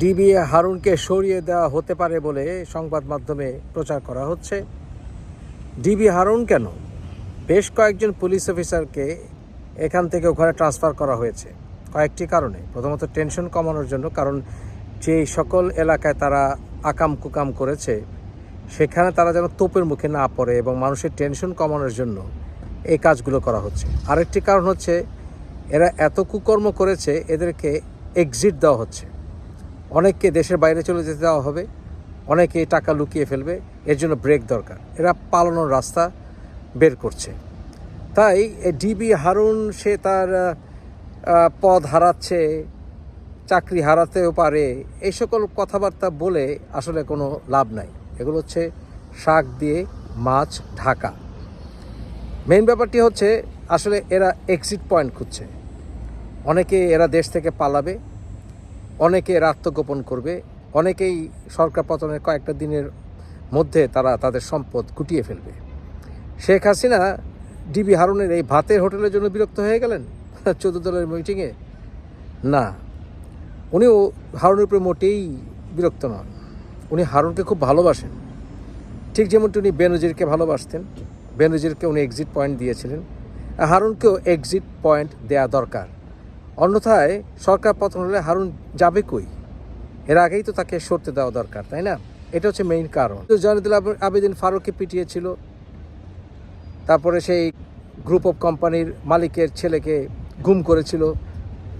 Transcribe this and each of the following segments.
DB হারুনকে সরিয়ে দেওয়া হতে পারে বলে সংবাদ মাধ্যমে প্রচার করা হচ্ছে। ডিবি হারুন কেন? বেশ কয়েকজন পুলিশ অফিসারকে এখান থেকে ওখানে ট্রান্সফার করা হয়েছে। কয়েকটি কারণে। প্রথমত, টেনশন কমানোর জন্য, কারণ যে সকল এলাকায় তারা আকাম কুকাম করেছে, সেখানে তারা যেন তোপের মুখে না পড়ে এবং মানুষের টেনশন কমানোর জন্য এই কাজগুলো করা হচ্ছে। আরেকটি কারণ হচ্ছে, এরা এত কুকর্ম করেছে, এদেরকে এক্সিট দেওয়া হচ্ছে। অনেককে দেশের বাইরে চলে যেতে দেওয়া হবে, অনেকে টাকা লুকিয়ে ফেলবে, এর জন্য ব্রেক দরকার। এরা পালানোর রাস্তা বের করছে। তাই ডিবি হারুন, সে তার পদ হারাচ্ছে, চাকরি হারাতেও পারে, এই সকল কথাবার্তা বলে আসলে কোনো লাভ নাই। এগুলো হচ্ছে শাক দিয়ে মাছ ঢাকা। মেন ব্যাপারটি হচ্ছে আসলে এরা এক্সিট পয়েন্ট খুঁজছে। অনেকে এরা দেশ থেকে পালাবে অনেকে আত্মগোপন করবে, অনেকেই সরকার পতনের কয়েকটা দিনের মধ্যে তারা তাদের সম্পদ গুটিয়ে ফেলবে। শেখ হাসিনা, ডিবি হারুনের এই ভাতের হোটেলের জন্য বিরক্ত হয়ে গেলেন? চোদ্দ দলের মিটিংয়ে? না। উনিও হারুনের উপরে মোটেই বিরক্ত নন। উনি হারুনকে খুব ভালোবাসেন। ঠিক যেমনটি উনি বেনজিরকে ভালোবাসতেন। বেনজিরকে উনি এক্সিট পয়েন্ট দিয়েছিলেন। হারুনকেও এক্সিট পয়েন্ট দেয়া দরকার। অন্যথায় সরকার পতন হলে হারুন যাবে কই? এর আগেই তো তাকে সরতে দেওয়া দরকার, তাই না? এটা হচ্ছে মেইন কারণ। আব- আবেদিন ফারুককে পিটিয়েছিল। তারপরে সেই গ্রুপ অফ কোম্পানির মালিকের ছেলেকে গুম করেছিল।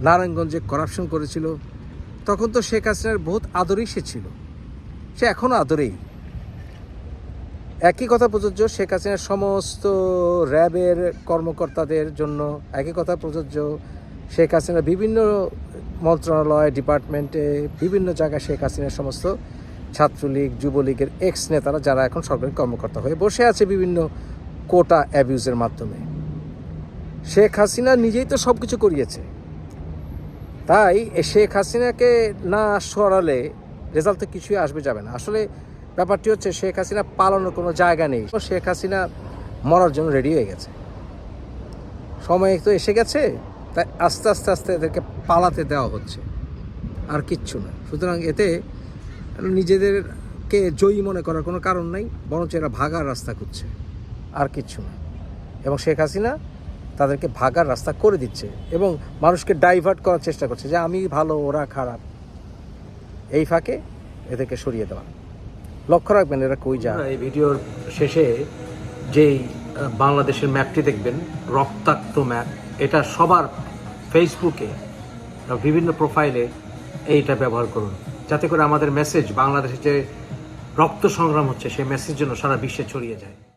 নারায়ণগঞ্জে করাপশন করেছিল। তখন তো শেখ হাসিনার বহুত আদরেই সে ছিল। সে এখনও আদরেই। একই কথা প্রযোজ্য, শেখ হাসিনার সমস্ত র্যাবের কর্মকর্তাদের জন্য একই কথা প্রযোজ্য। শেখ হাসিনার বিভিন্ন মন্ত্রণালয়, ডিপার্টমেন্টে বিভিন্ন জায়গায় শেখ হাসিনার সমস্ত ছাত্রলীগ, যুবলীগের এক্স নেতারা যারা এখন সরকারি কর্মকর্তা হয়ে বসে আছে বিভিন্ন কোটা অ্যাবিউজের মাধ্যমে। শেখ হাসিনা নিজেই তো সব কিছু করিয়েছে। তাই শেখ হাসিনাকে না সরালে রেজাল্ট তো কিছুই আসবে যাবে না। আসলে ব্যাপারটি হচ্ছে শেখ হাসিনা পালানোর কোনো জায়গা নেই। শেখ হাসিনা মরার জন্য রেডি হয়ে গেছে। সময় তো এসে গেছে। তাই আস্তে আস্তে আস্তে এদেরকে পালাতে দেওয়া হচ্ছে। আর কিচ্ছু না। সুতরাং এতে নিজেদেরকে জয়ী মনে করার কোনো কারণ নাই, বরঞ্চ এরা ভাগার রাস্তা করছে আর কিচ্ছু না। এবং শেখ হাসিনা তাদেরকে ভাগার রাস্তা করে দিচ্ছে এবং মানুষকে ডাইভার্ট করার চেষ্টা করছে যে আমি ভালো, ওরা খারাপ। এই ফাঁকে এদেরকে সরিয়ে দেওয়া। লক্ষ্য রাখবেন এরা কই যায়। এই ভিডিওর শেষে যেই বাংলাদেশের ম্যাপটি দেখবেন, রক্তাক্ত ম্যাপ। এটা সবার ফেসবুকে বিভিন্ন প্রোফাইলে এইটা ব্যবহার করুন। যাতে করে আমাদের মেসেজ বাংলাদেশে যে রক্ত সংগ্রাম হচ্ছে, সেই মেসেজ যেন সারা বিশ্বে ছড়িয়ে যায়।